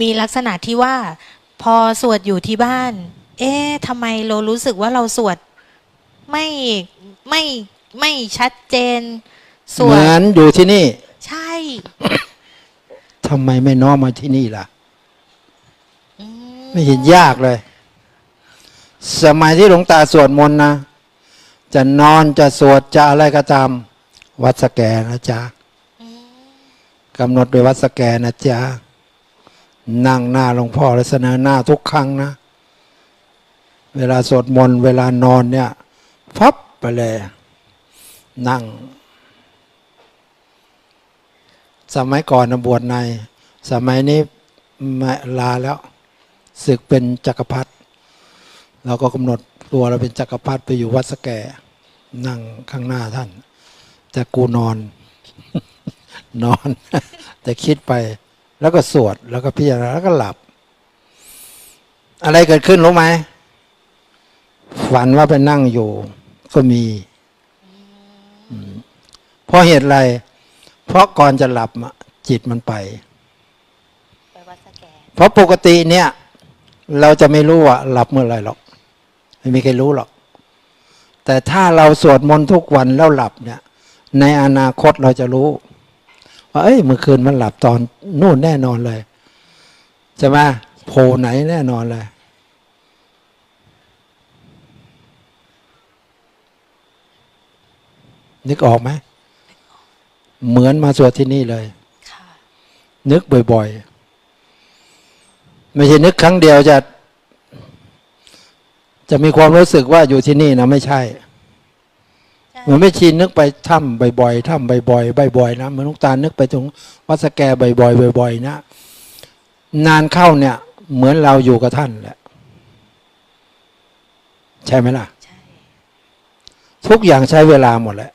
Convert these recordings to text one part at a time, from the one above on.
มีลักษณะที่ว่า พอสวดอยู่ที่บ้าน เอ๊ะทำไมเรารู้สึกว่าเราสวดไม่ไม่ไม่ชัดเจน สเหวดมือนอยู่ที่นี่ใช่ทำไมไม่น้อมมาที่นี่ล่ะ อืไม่เห็นยากเลย สมัยที่หลวงตาสวดมนต์นะ จะนอนจะสวดจะอะไรก็ตาม วัดสแกนะจ๊ะกำหนดโดยวัดสแกนะจ๊ะ นั่งหน้าหลวงพ่อและเสนอหน้าทุกครั้งนะ เวลาสวดมนต์เวลานอนเนี่ยพับไปเลย นั่ง สมัยก่อนบวชใน สมัยนี้ลาแล้วศึกเป็นจักรพรรดิเราก็กำหนดตัวเราเป็นจักรพรรดิไปอยู่วัดสแก นั่งข้างหน้าท่าน แต่กูนอน นอน แต่คิดไป แล้วก็สวดแล้วก็พิจารณาแล้วก็หลับ อะไรเกิดขึ้นรู้ไหมฝันว่าไปนั่งอยู่ ก็มีอืมเพราะเหตุอะไร เพราะก่อนจะหลับอะจิตมันไปไปวัดสแกเพราะปกติเนี่ย เราจะไม่รู้ว่าหลับเมื่อไหรหรอก ไม่มีใครรู้หรอก แต่ถ้าเราสวดมนต์ทุกวันแล้วหลับเนี่ย ในอนาคตเราจะรู้ ว่าเอ้ยเมื่อคืนมันหลับตอนนู่นแน่นอนเลยใช่ไหมโผล่ไหนแน่นอนเลยนึกออกไหมเหมือนมาสวดที่นี่เลยค่ะนึกบ่อยๆ ไม่ใช่นึกครั้งเดียวจะ จะมีความรู้สึกว่าอยู่ที่นี่นะไม่ใช่ใช่ เหมือนไม่ชินนึกไปถ้ำบ่อยๆถ้ำบ่อยๆบ่อยๆนะเหมือนลูกตาลนึกไปตรงวัดสแกบ่อยๆบ่อยๆนะนานเข้าเนี่ย เหมือนเราอยู่กับท่านแหละใช่ไหมล่ะใช่ทุกอย่างใช้เวลาหมดแหละ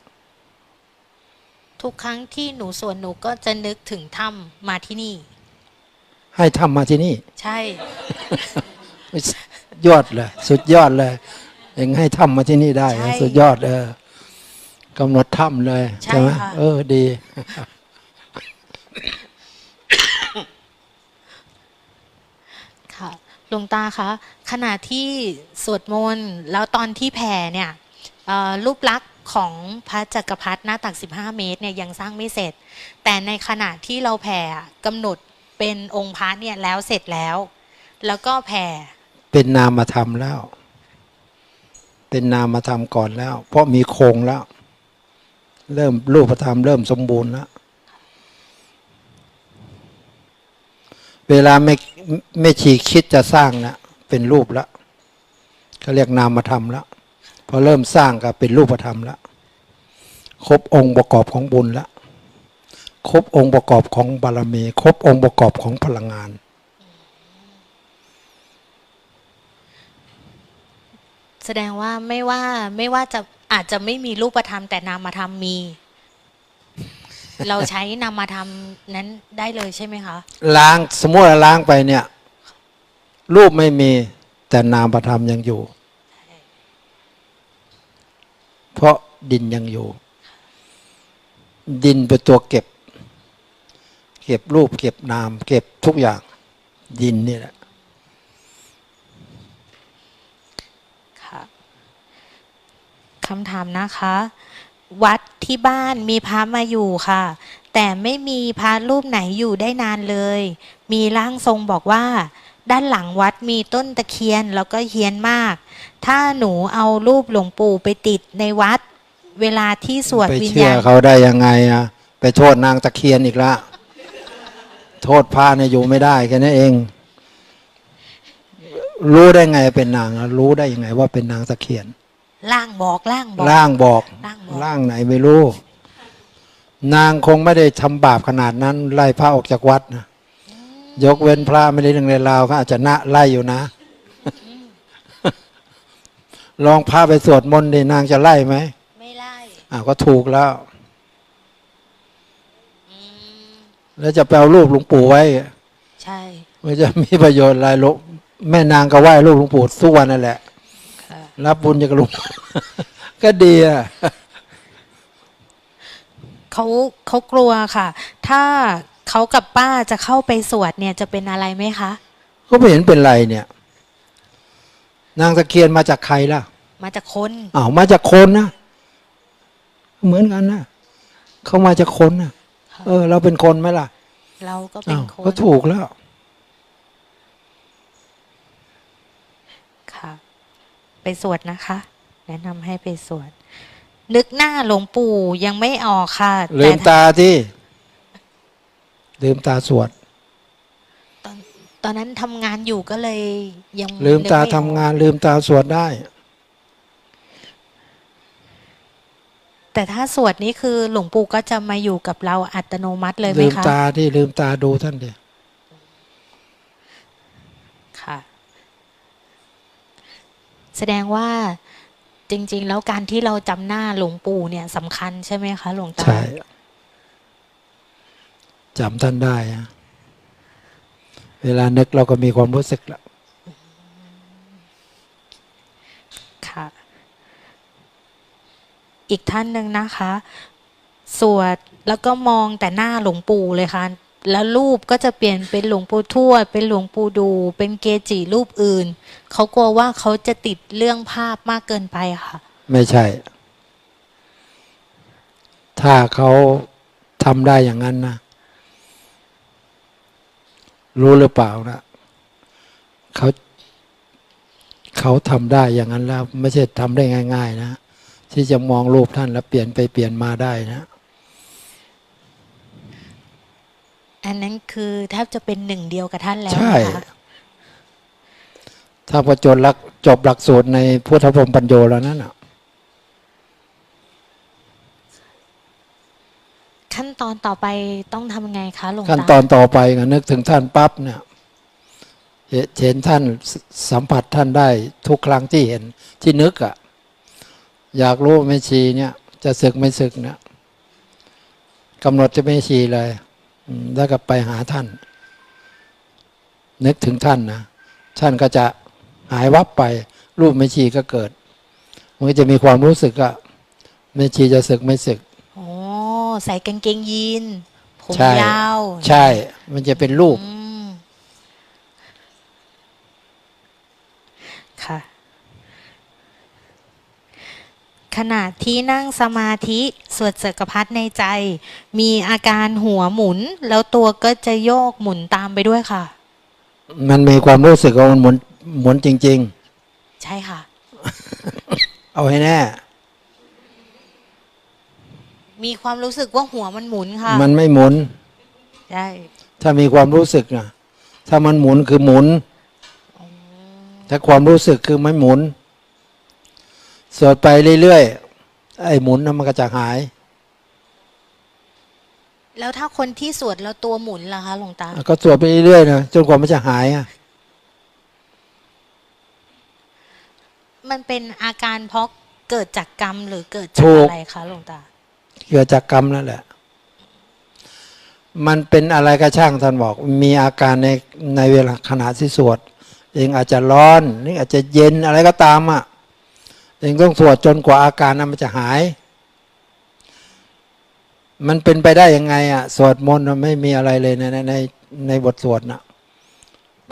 ทุกครั้งที่หนูสวดหนูก็จะนึกถึงถ้ำมาที่นี่ ให้ทำมาที่นี่ ใช่ ยอดเลย สุดยอดเลยเองให้ทำมาที่นี่ได้ใช่สุดยอดเออ กำหนดถ้ำเลยใช่ไหมค่ะเออดี ค่ะหลวงตาคะขณะที่สวดมนต์แล้วตอนที่แผ่เนี่ยเอ่อรูปลักษณ์ของพระจักรพรรดิหน้าตัก 15 เมตรเนี่ยยังสร้างไม่เสร็จ แต่ในขณะที่เราแผ่อะกำหนดเป็นองค์พระเนี่ยแล้วเสร็จแล้ว แล้วก็แผ่เป็นนามธรรมแล้ว เป็นนามธรรมก่อนแล้ว เพราะมีโครงแล้ว เริ่มรูปธรรมเริ่มสมบูรณ์แล้วเวลาไม่ไม่ฉีคิดจะสร้างนะเป็นรูปแล้วเขาเรียกนามธรรมแล้วพอเริ่มสร้างก็เป็นรูปธรรมแล้วครบองค์ประกอบของบุญแล้วครบองค์ประกอบของบารมี ครบองค์ประกอบของพลังงาน แสดงว่าไม่ว่าไม่ว่าจะ อาจจะไม่มีรูปธรรมแต่นามธรรมมี เราใช้นามธรรมนั้นได้เลยใช่ไหมคะล้างสมมติว่าล้างไปเนี่ย รูปไม่มีแต่นามธรรมยังอยู่ เพราะดินยังอยู่ ดินเป็นตัวเก็บ เก็บรูปเก็บนาม เก็บทุกอย่างดินนี่แหละ คำถามนะคะ วัดที่บ้านมีพระมาอยู่ค่ะ แต่ไม่มีพระรูปไหนอยู่ได้นานเลย มีร่างทรงบอกว่า ด้านหลังวัดมีต้นตะเคียนแล้วก็เฮียนมาก ถ้าหนูเอารูปหลวงปู่ไปติดในวัด เวลาที่สวดไปวิญเชื่อญาณเขาได้ยังไงอะไปโทษนางตะเคียนอีกละโทษพระเนี่ยอยู่ไม่ได้แค่นั้นเอง รู้ได้ไงเป็นนางอะรู้ได้ยังไงว่าเป็นนางตะเคียน ล่างบอกล่างบอก ร่างบอกร่างบอก ร่างไหนไม่รู้ นางคงไม่ได้ทำบาปขนาดนั้น ไล่พระออกจากวัดนะยกเว้นพระไม่ได้เรื่องในราวก็อาจจะนะไล่อยู่นะ ลองพาไปสวดมนต์ดินางจะไล่ไหมไม่ไล่อ้าวก็ถูกแล้ว อืมแล้วจะไปเอารูปหลวงปู่ไว้ใช่ มันจะมีประโยชน์อะไรหลวงแม่นางก็ไหว้รูปหลวงปู่ทุกวันนั่นแหละค่ะ รับบุญจากหลวงก็ดีอะเขาเขากลัวค่ะ ถ้าเขากับป้าจะเข้าไปสวดเนี่ยจะเป็นอะไรไหมคะ ก็ไม่เห็นเป็นไรเนี่ย นางตะเคียนมาจากใครล่ะ มาจากคนอ้าวมาจากคนนะเหมือนกันนะเขามาจากคนนะเออ เราเป็นคนไหมล่ะ เราก็เป็นอ้าวคนก็ถูกแล้ว ค่ะ ไปสวดนะคะ แนะนำให้ไปสวด นึกหน้าหลวงปู่ยังไม่ออกค่ะลืมแต่ตาที่ลืมตาสวด ตอนตอนนั้นทำงานอยู่ก็เลยยังลืมตานึกไออกทำงาน ลืมตาสวดได้ แต่ถ้าสวดนี่คือหลวงปู่ก็จะมาอยู่กับเราอัตโนมัติเลยไหมลืมคะ ตาที่ลืมตาดูท่านดิ ค่ะ แสดงว่าจริง ๆ แล้วการที่เราจำหน้าหลวงปู่เนี่ยสำคัญใช่ไหมคะ หลวงตาใช่จำท่านได้อะเวลานึกเราก็มีความรู้สึกละค่ะ อีกท่านหนึ่งนะคะ สวดแล้วก็มองแต่หน้าหลวงปู่เลยค่ะ แล้วรูปก็จะเปลี่ยนเป็นหลวงปู่ทวด เป็นหลวงปู่ดู เป็นเกจิรูปอื่น เขากลัวว่าเขาจะติดเรื่องภาพมากเกินไปค่ะ ไม่ใช่ ถ้าเขาทำได้อย่างนั้นนะรู้หรือเปล่านะเขาเขาทำได้อย่างนั้นแล้ว ไม่ใช่ทำได้ง่าย ๆ นะ ที่จะมองรูปท่านแล้วเปลี่ยนไปเปลี่ยนมาได้นะ อันนั้นคือแทบจะเป็นหนึ่งเดียวกับท่านแล้วใช่ นะคะถ้าประจนลักจบหลักสูตรในพุทธพรหมปัญโยแล้วนั่นอะ ขั้นตอนต่อไปต้องทำไงคะหลวงขั้นตาตอนต่อไปก็นึกถึงท่านปั๊บเนี่ยเห็นเห็นท่านสสัมผัสท่านได้ทุกครั้งที่เห็นที่นึกอะ่ะ อยากรู้ว่าแม่ชีเนี่ย จะศึกไม่ศึกเนี่ยกำหนดจะไม่ชีเลยอืม แล้วก็ไปหาท่าน นึกถึงท่านนะท่านก็จะหายวับไป รูปแม่ชีก็เกิด มันก็จะมีความรู้สึกอะแม่ชีจะศึกไม่ศึกโอ้ใส่กางเกงยีนผมใช่ยาวใช่ มันจะเป็นรูปอืมค่ะ ขณะที่นั่งสมาธิสวดจักรพัดในใจ มีอาการหัวหมุน แล้วตัวก็จะโยกหมุนตามไปด้วยค่ะ มันมีความรู้สึกว่ามันหมุนหมุนจริงใช่ค่ะๆเอาให้แน่ มีความรู้สึกว่าหัวมันหมุนค่ะ มันไม่หมุนใช่ถ้ามีความรู้สึกนะถ้ามันหมุนคือหมุน ถ้าความรู้สึกคือไม่หมุน สวดไปเรื่อยๆไอ้หมุนนั้นมันก็จะหาย แล้วถ้าคนที่สวดแล้วตัวหมุนล่ะคะหลวงตา ก็สวดไปเรื่อยๆนะจนกว่ามันจะหายอะมันเป็นอาการเพราะเกิดจากกรรมหรือเกิดจากถูกอะไรคะหลวงตา เกิดจากกรรมนั่นแหละ มันเป็นอะไรก็ช่างท่านบอก มีอาการในในเวลาขณะที่สวดเองอาจจะร้อนนี่อาจจะเย็นอะไรก็ตามอะเองต้องสวดจนกว่าอาการนั้นมันจะหาย มันเป็นไปได้ยังไงอะสวดมนต์มันไม่มีอะไรเลยในในในบทสวดนะ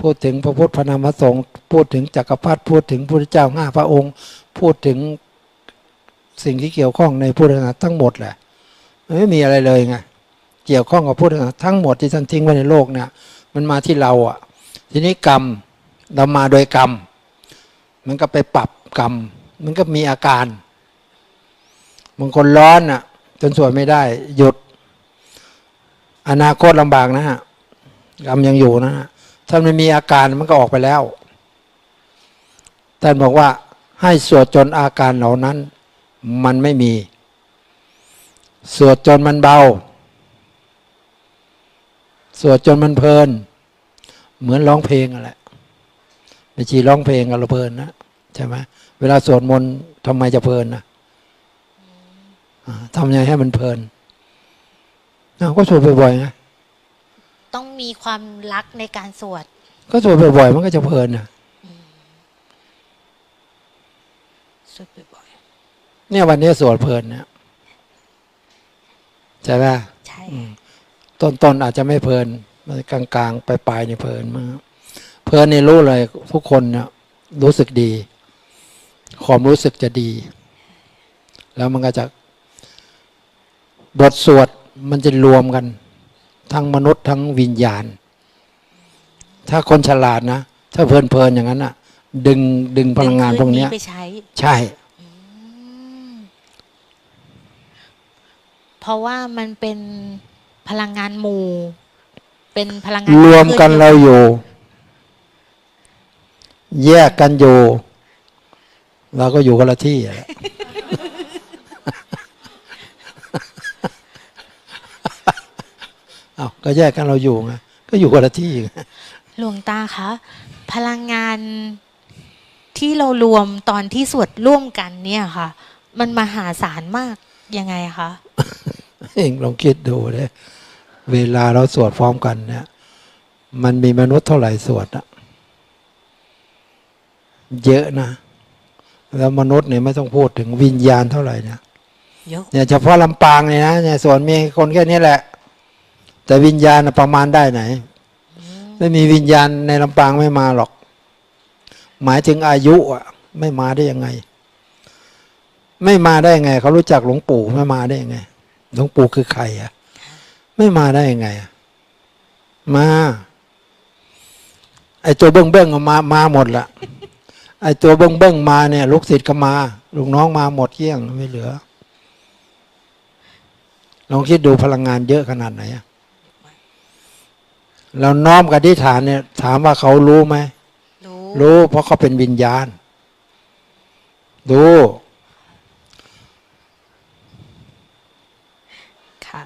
พูดถึงพระพุทธพระนามพระสงฆ์พูดถึงจักรพรรดิพูดถึงพระพุทธเจ้าห้าพระองค์ พูดถึงสิ่งที่เกี่ยวข้องในพุทธศาสนาทั้งหมดแหละมันไม่มีอะไรเลยไงเกี่ยวข้องกับพุทธศาสนาทั้งหมดที่ท่านทิ้งไว้ในโลกเนี่ย มันมาที่เราอะ ทีนี้กรรมเรามาโดยกรรม มันก็ไปปรับกรรม มันก็มีอาการบางคนร้อนอะ จนสวดไม่ได้ หยุด อนาคตลำบากนะฮะกรรมยังอยู่นะฮะถ้ามันมีอาการมันก็ออกไปแล้วท่านบอกว่าให้สวดจนอาการเหล่านั้น มันไม่มี สวดจนมันเบา สวดจนมันเพลิน เหมือนร้องเพลงอะแหละไม่ชีร้องเพลงอะเราเพลินนะใช่ไหม เวลาสวดมนต์ทำไมจะเพลินนะอ่าทำยังไงให้มันเพลินอ้าวก็สวดบ่อยๆไงต้องมีความรักในการสวด ก็สวดบ่อยๆมันก็จะเพลินนะสวดบ่อยเนี่ยวันนี้สวดเพลินเนี่ยใช่ไหมๆใช่อืมต้นๆอาจจะไม่เพลินกลางๆปลายๆนี่เพลินมากเพลินนี่รู้เลยทุกคนเนี่ยรู้สึกดี ความรู้สึกจะดี แล้วมันก็จะบทสวดมันจะรวมกัน ทั้งมนุษย์ทั้งวิญญาณ ถ้าคนฉลาดนะ ถ้าเพลินๆอย่างนั้นอะดึงดึงพลังงานพวกเนี้ยดึงคืนไปใช้ ใช่เพราะว่ามันเป็นพลังงานหมู่ เป็นพลังงานรวมกันเราอยู่ แยกกันอยู่ เราก็อยู่คนละที่อะแหละเอาก็แยกกันเราอยู่ไงก็อยู่คนละที่ไงหลวงตาคะพลังงานที่เรารวมตอนที่สวดร่วมกันเนี่ยค่ะ มันมหาศาลมากยังไงคะเองลองคิดดูเลยเวลาเราสวดพร้อมกันเนี่ย มันมีมนุษย์เท่าไหร่สวดอะเยอะนะ แล้วมนุษย์เนี่ยไม่ต้องพูดถึงวิญญาณเท่าไหร่เนี่ยเยอะเนี่ยเฉพาะลำปางเนี่ยนะเนี่ยส่วนมีคนแค่นี้แหละ แต่วิญญาณน่ะประมาณได้ไหน ไม่มีวิญญาณในลำปางไม่มาหรอก หมายถึงอายุอะ ไม่มาได้ยังไง ไม่มาได้ยังไงเขารู้จักหลวงปู่ไม่มาได้ยังไงหลวงปู่คือใครอะ ไม่มาได้ยังไงอะมาไอตัวเบิ้งเบิ้งๆมามาหมดละ ไอตัวเบิ้งเบิ้งๆมาเนี่ยลูกศิษย์ก็มาลูกน้องมาหมดเกลี้ยงไม่เหลือลองคิดดูพลังงานเยอะขนาดไหนอะเราน้อมกับที่ฐานเนี่ย ถามว่าเขารู้ไหมรู้รู้เพราะเขาเป็นวิญญาณ ดูค่ะ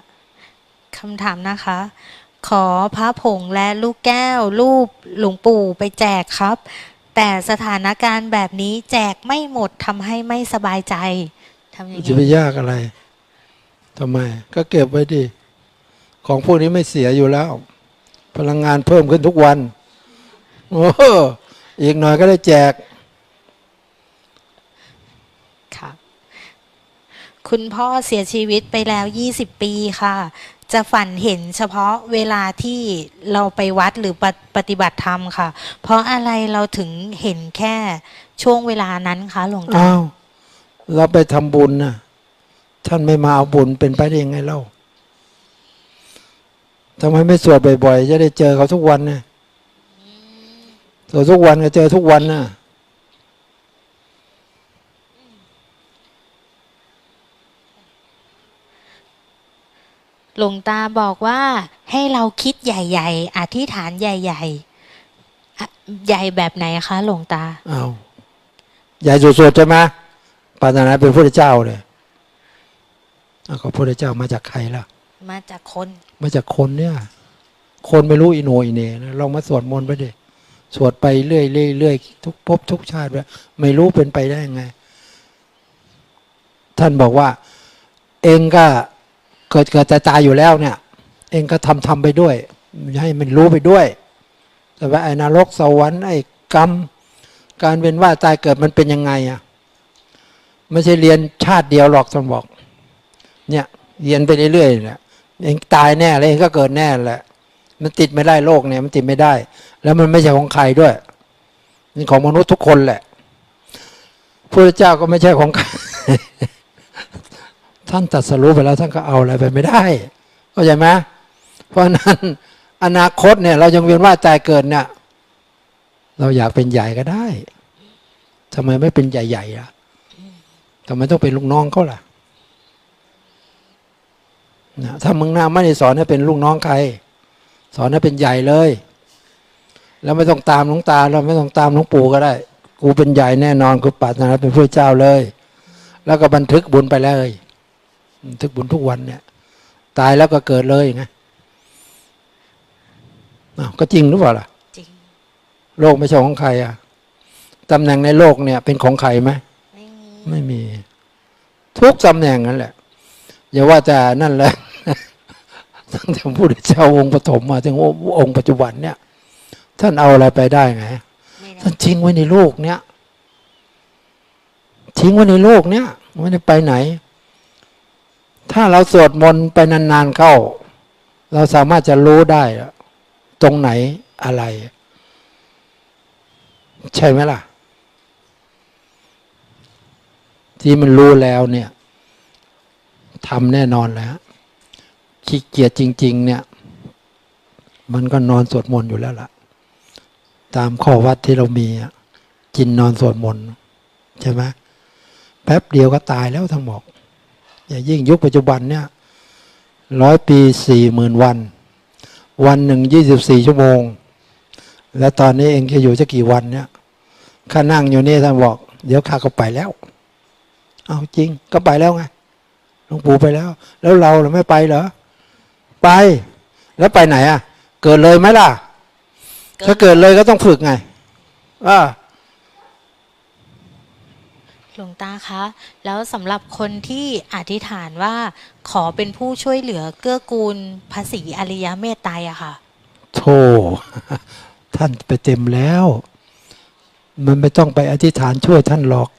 คำถามนะคะ ขอพระผงและลูกแก้ว รูปหลวงปู่ไปแจกครับ แต่สถานการณ์แบบนี้แจกไม่หมดทำให้ไม่สบายใจทำยังจะไปไงยากอะไรทำไม ก็เก็บไว้ดิของพวกนี้ไม่เสียอยู่แล้ว พลังงานเพิ่มขึ้นทุกวันโอ้โหอีกหน่อยก็ได้แจกค่ะคุณพ่อเสียชีวิตไปแล้ว 20 ปีค่ะ จะฝันเห็นเฉพาะเวลาที่เราไปวัดหรือปฏิปฏิบัติธรรมค่ะ เพราะอะไรเราถึงเห็นแค่ช่วงเวลานั้นคะหลวงตาอ้าวเราไปทำบุญนะท่านไม่มาเอาบุญเป็นไปได้ยังไงเล่าทำไมไม่สวดบ่อยๆ จะได้เจอเขาทุกวันเนี่ยสวดทุกวันก็เจอทุกวันนะ หลวงตาบอกว่าให้เราคิดใหญ่ ๆ อธิษฐานใหญ่ๆอะใหญ่แบบไหนคะหลวงตาอ้าวใหญ่สุดๆใช่ไหมปรารถนาเป็นพระเจ้าเลยอ้าวก็พระเจ้ามาจากใครล่ะ มาจากคน มาจากคนเนี่ย คนไม่รู้อิโหนอิเหน่นะลองมาสวดมนต์ไปดิสวดไปเรื่อยๆเรื่อยๆทุกภพทุกชาติไปไม่รู้เป็นไปได้ยังไง ท่านบอกว่า เองก็ เกิดเกิดแต่ตายอยู่แล้วเนี่ย เองก็ทำทำไปด้วย ให้มันรู้ไปด้วย แต่ว่าไอ้นรกสวรรค์ไอ้กรรม การเป็นว่าตายเกิดมันเป็นยังไงอะไม่ใช่เรียนชาติเดียวหรอกท่านบอก เนี่ยเรียนไปเรื่อยๆเนี่ยเองตายแน่เลยเองก็เกิดแน่แหละ มันติดไม่ได้โลกเนี่ย มันติดไม่ได้ แล้วมันไม่ใช่ของใครด้วยนี่ของมนุษย์ทุกคนแหละพระเจ้าก็ไม่ใช่ของใคร ท่านตัดสรู้ไปแล้วท่านก็เอาอะไรไปไม่ได้เข้าใจไหมเพราะนั้นอนาคตเนี่ย เรายังเวียนว่ายตายเกิดเนี่ย เราอยากเป็นใหญ่ก็ได้ทำไมไม่เป็นใหญ่ๆล่ะทำไมต้องเป็นลูกน้องเขาล่ะนะถ้ามึงหน้าไม่ได้สอนให้เป็นลูกน้องใคร สอนให้เป็นใหญ่เลย แล้วไม่ต้องตามหลวงตาเราไม่ต้องตามหลวงปู่ก็ได้ กูเป็นใหญ่แน่นอนกูปรารถนาเป็นพระเจ้าเลย แล้วก็บันทึกบุญไปเลย ทึกบุญทุกวันเนี่ย ตายแล้วก็เกิดเลยไงอ้าวก็จริงหรือเปล่าล่ะจริงโลกไม่ใช่ของใครอะตำแหน่งในโลกเนี่ย เป็นของใครไหมไม่มีไม่มีทุกตำแหน่งนั่นแหละ อย่าว่าแต่นั่นแหละตั้งแต่พระพุทธเจ้าองค์ปฐมมาถึงองค์ปัจจุบันเนี่ย ท่านเอาอะไรไปได้ไงไม่ได้ท่านทิ้งไว้ในโลกเนี่ยทิ้งไว้ในโลกเนี่ยไม่ได้ไปไหน ถ้าเราสวดมนต์ไปนานๆเข้า เราสามารถจะรู้ได้ ตรงไหนอะไร ใช่ไหมล่ะ ที่มันรู้แล้วเนี่ยทำแน่นอนแล้วขี้เกียจจริง ๆ เนี่ย มันก็นอนสวดมนต์อยู่แล้วล่ะ ตามข้อวัดที่เรามีกินนอนสวดมนต์ใช่ไหมแป๊บเดียวก็ตายแล้วทั้งหมด อย่ายิ่งยุคปัจจุบันเนี่ยร้อยปีสี่หมื่นวัน วันหนึ่งยี่สิบสี่ชั่วโมง แล้วตอนนี้เองจะอยู่จะกี่วันเนี่ยข้านั่งอยู่นี่ท่านบอก เดี๋ยวข้าก็ไปแล้ว เอาจริงก็ไปแล้วไงหลวงปู่ไปแล้ว แล้วเราเราไม่ไปเหรอไป แล้วไปไหนอะ เกิดเลยไหมล่ะ ถ้าเกิดเลยก็ต้องฝึกไงอ่า หลวงตาคะ แล้วสำหรับคนที่อธิษฐานว่าขอเป็นผู้ช่วยเหลือเกื้อกูลภาษีอริยเมตไตรอะค่ะโธ่ท่านไปเต็มแล้ว มันไม่ต้องไปอธิษฐานช่วยท่านหรอก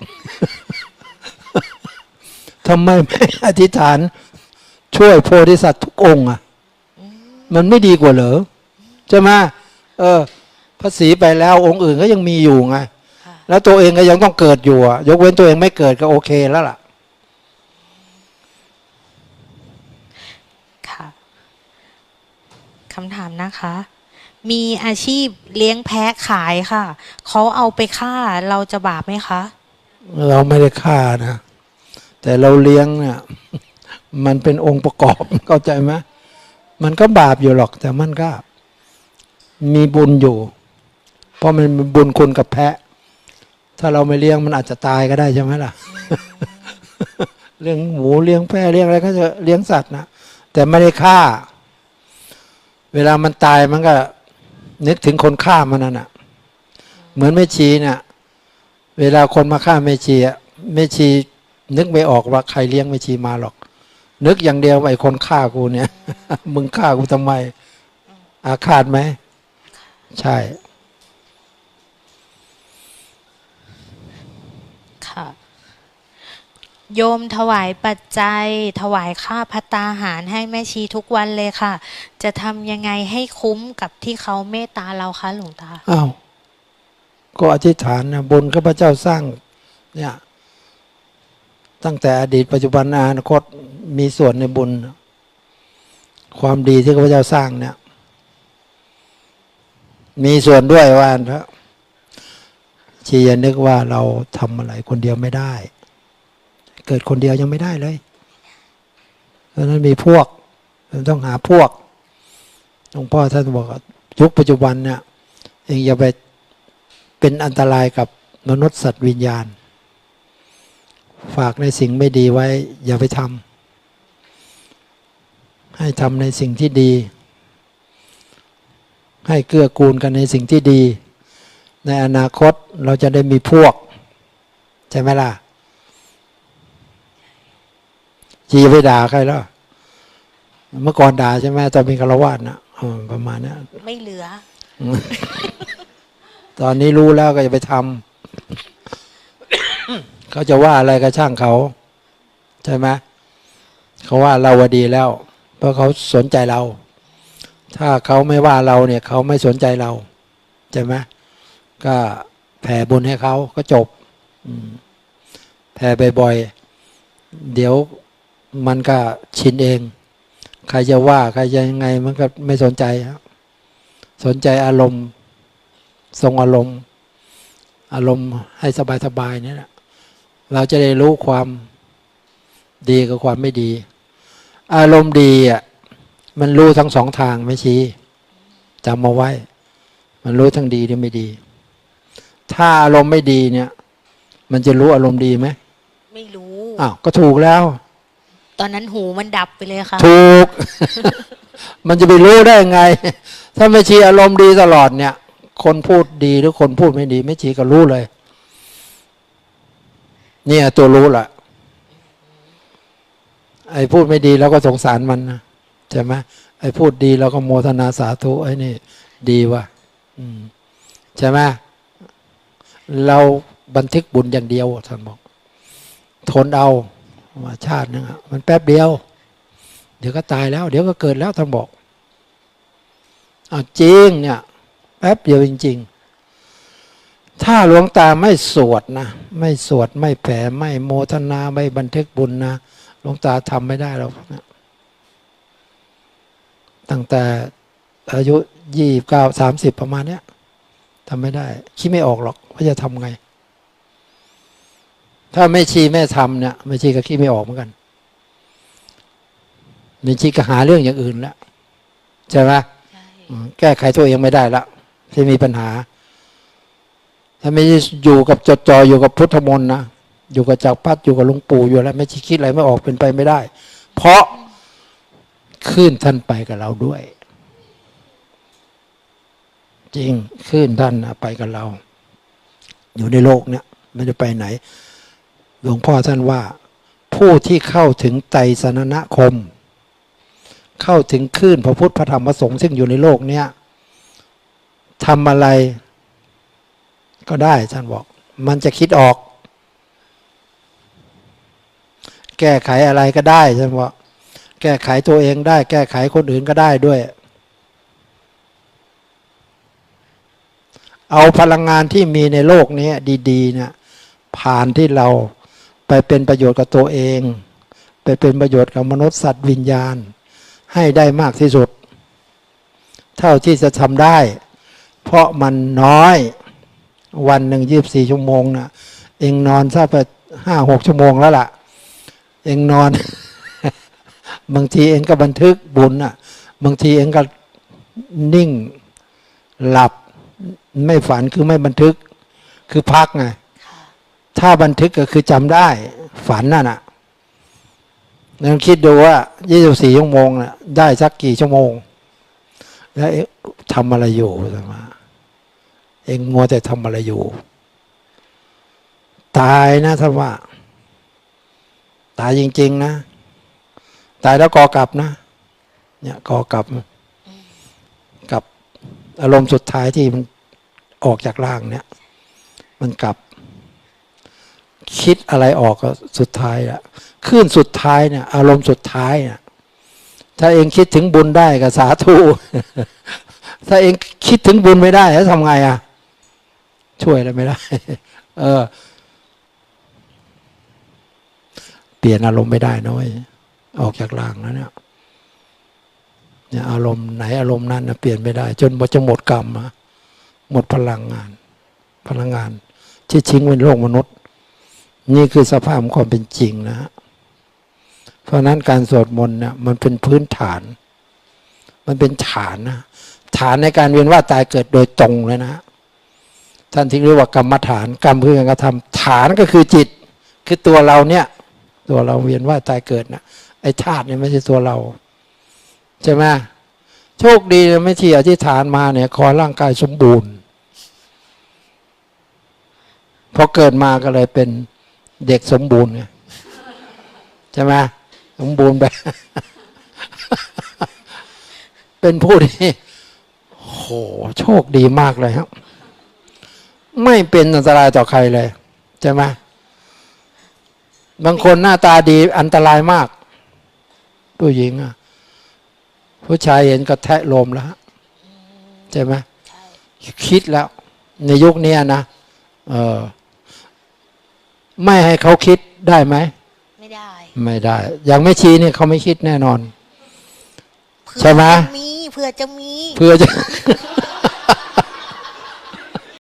ทำไมไม่อธิษฐานช่วยโพธิสัตว์ทุกองค์อะมันไม่ดีกว่าเหรอใช่ไหมเออภาษีไปแล้วองค์อื่นก็ยังมีอยู่ไง แล้วตัวเองก็ยังต้องเกิดอยู่อะยกเว้นตัวเองไม่เกิดก็โอเคแล้วล่ะค่ะคำถามนะคะ มีอาชีพเลี้ยงแพะขายค่ะ เขาเอาไปฆ่าเราจะบาปไหมคะ เราไม่ได้ฆ่านะ แต่เราเลี้ยงเนี่ยมันเป็นองค์ประกอบเข้าใจไหมมันก็บาปอยู่หรอก แต่มันก็ มีบุญอยู่ เพราะมันมีบุญคุณกับแพะ ถ้าเราไม่เลี้ยงมันอาจจะตายก็ได้ใช่ไหมล่ะ เลี้ยงหมูเลี้ยงแพะเลี้ยงอะไรก็จะเลี้ยงสัตว์นะแต่ไม่ได้ฆ่า เวลามันตายมันก็ นึกถึงคนฆ่ามันนั่นน่ะ เหมือนแม่ชีเนี่ยเวลาคนมาฆ่าแม่ชีอะแม่ชี นึกไม่ออกว่าใครเลี้ยงแม่ชีมาหรอก นึกอย่างเดียวว่าไอ้คนฆ่ากูเนี่ย มึงฆ่ากูทำไม อาฆาตไหม ใช่ ค่ะ โยมถวายปัจจัย ถวายค่าพัตตาหารให้แม่ชีทุกวันเลยค่ะ จะทำยังไงให้คุ้มกับที่เขาเมตตาเราคะหลวงตาอ้าวก็อธิษฐานนะบุญข้าพเจ้าสร้างเนี่ยตั้งแต่อดีตปัจจุบันอนาคตมีส่วนในบุญ ความดีที่ข้าพเจ้าสร้างเนี่ย มีส่วนด้วยว่าเถอะชีอย่านึกว่าเราทำอะไรคนเดียวไม่ได้ เกิดคนเดียวยังไม่ได้เลย เพราะนั้นมีพวกต้องหาพวกหลวงพ่อท่านบอกยุคปัจจุบันเนี่ยเองอย่าไปเป็นอันตรายกับมนุษย์สัตว์วิญญาณ ฝากในสิ่งไม่ดีไว้ อย่าไปทำให้ทำในสิ่งที่ดี ให้เกื้อกูลกันในสิ่งที่ดี ในอนาคตเราจะได้มีพวก ใช่ไหมล่ะ จีไปด่าใครแล้ว เมื่อก่อนด่าใช่ไหมตอนเป็นฆราวาสนะเออประมาณเนี้ยไม่เหลือ ตอนนี้รู้แล้วก็จะไปทำเขาจะว่าอะไรก็ช่างเขา ใช่ไหมเขาว่าเราว่าดีแล้ว เพราะเขาสนใจเรา ถ้าเขาไม่ว่าเราเนี่ย เขาไม่สนใจเราใช่ไหมก็แผ่บุญให้เขาก็จบอืมแผ่บ่อยๆเดี๋ยว มันก็ชินเอง ใครจะว่าใครจะยังไง มันก็ไม่สนใจครับสนใจอารมณ์ทรงอารมณ์ อารมณ์ให้สบายๆเนี่ยแหละเราจะได้รู้ความดีกับความไม่ดี อารมณ์ดีอะมันรู้ทั้งสองทางไม่ชี้จำมาไว้ มันรู้ทั้งดีและไม่ดี ถ้าอารมณ์ไม่ดีเนี่ย มันจะรู้อารมณ์ดีไหมไม่รู้อ้าวก็ถูกแล้ว ตอนนั้นหูมันดับไปเลยค่ะถูก มันจะไปรู้ได้ยังไง ถ้าไม่ชีอารมณ์ดีตลอดเนี่ย คนพูดดีหรือคนพูดไม่ดีไม่ชีก็รู้เลย เนี่ยตัวรู้ล่ะไอ้พูดไม่ดีเราก็สงสารมันนะใช่ไหมไอ้พูดดีเราก็โมทนาสาธุไอ้นี่ ดีว่ะอืมใช่ไหมเราบันทึกบุญอย่างเดียวท่านบอก ทนเอา ว่าชาตินึงอะมันแป๊บเดียว เดี๋ยวก็ตายแล้ว เดี๋ยวก็เกิดแล้วท่านบอกเอาจริงเนี่ยแป๊บเดียวจริง ๆ ถ้าหลวงตาไม่สวดนะ ไม่สวดไม่แผ่ไม่โมทนาไม่บันทึกบุญนะหลวงตาทำไม่ได้หรอกนะตั้งแต่อายุยี่เก้าสามสิบประมาณเนี้ยทำไม่ได้ คิดไม่ออกหรอกว่าจะทำไง ถ้าไม่ชีแม่ทำเนี่ยไม่ชีก็คิดไม่ออกเหมือนกันไม่ชีก็หาเรื่องอย่างอื่นแล้วใช่ไหมใช่แก้ไขตัวเองไม่ได้ละที่มีปัญหา ถ้าไม่อยู่กับจดจ่ออยู่กับพุทธมนต์นะอยู่กับจักรพัดอยู่กับหลวงปู่อยู่แล้ว ไม่ใช่คิดอะไรไม่ออกเป็นไปไม่ได้ เพราะขึ้นท่านไปกับเราด้วย จริงขึ้นท่านไปกับเรา อยู่ในโลกเนี่ยไม่ได้ไปไหน หลวงพ่อท่านว่า ผู้ที่เข้าถึงไตรสนณคม เข้าถึงคลื่นพระพุทธพระธรรมพระสงฆ์ซึ่งอยู่ในโลกเนี้ยทำอะไร ก็ได้ท่านบอก มันจะคิดออก แก้ไขอะไรก็ได้ท่านบอกแก้ไขตัวเองได้ แก้ไขคนอื่นก็ได้ด้วย เอาพลังงานที่มีในโลกนี้ดี ๆ เนี่ยผ่านที่เรา ไปเป็นประโยชน์กับตัวเอง ไปเป็นประโยชน์กับมนุษย์สัตว์วิญญาณ ให้ได้มากที่สุด เท่าที่จะทำได้ เพราะมันน้อยวันหนึ่งยีบสี่ชั่วโมงนะเองนอนซะไปห้าหกชั่วโมงแล้วล่ะ เองนอน บางทีเองก็บันทึกบุญอะ บางทีเองก็นิ่งหลับไม่ฝันคือไม่บันทึกคือพักไง ถ้าบันทึกก็คือจำได้ฝันน่ะนะลองคิดดูว่า 24 ชั่วโมงน่ะได้สักกี่ชั่วโมง แล้วเอ๊ะทำอะไรอยู่อาตมาเองมัวแต่ทำอะไรอยู่ ตายนะท่านว่า ตายจริง ๆ นะ ตายแล้วก่อกลับนะ เนี่ยก่อกลับ กับอารมณ์สุดท้ายที่มันออกจากร่างเนี่ย มันกลับ คิดอะไรออกก็สุดท้ายอะขึ้นสุดท้ายเนี่ย อารมณ์สุดท้ายเนี่ยถ้าเองคิดถึงบุญได้ก็สาธุถ้าเองคิดถึงบุญไม่ได้แล้วทำไงอะช่วยอะไรไม่ได้ เออ เปลี่ยนอารมณ์ไม่ได้น้อย ออกจากร่างแล้วเนี่ยเนี่ยอารมณ์ไหนอารมณ์นั้นนะเปลี่ยนไม่ได้ จนมันจะหมดกรรมหมดพลังงาน พลังงานที่ทิ้งไว้ในโลกมนุษย์ นี่คือสภาพของความเป็นจริงนะ เพราะฉะนั้นการสวดมนต์เนี่ยมันเป็นพื้นฐาน มันเป็นฐานนะฐานในการเวียนว่ายตายเกิดโดยตรงเลยนะท่านที่เรียกว่ากรรมฐานกรรมคือการกระทำฐานก็คือจิต คือตัวเราเนี่ย ตัวเราเวียนว่ายตายเกิดนะไอ้ธาตุเนี่ยไม่ใช่ตัวเรา ใช่ไหมโชคดีไม่ที่อธิษฐานมาเนี่ยขอร่างกายสมบูรณ์พอเกิดมาก็เลยเป็น เด็กสมบูรณ์ไงใช่ไหมสมบูรณ์แบบเป็นผู้ที่โหโชคดีมากเลยครับ ไม่เป็นอันตรายต่อใครเลย ใช่ไหมบางคนหน้าตาดีอันตรายมาก ผู้หญิงอะ ผู้ชายเห็นก็แทะลมแล้วใช่ไหมคิดแล้ว ในยุคนี้นะเออ ไม่ให้เขาคิดได้ไหมไม่ได้ ไม่ได้ อย่างไม่ชี้เนี่ยเขาไม่คิดแน่นอนเผื่อใช่ไหมจะมีเผื่อจะมี เพื่อจะ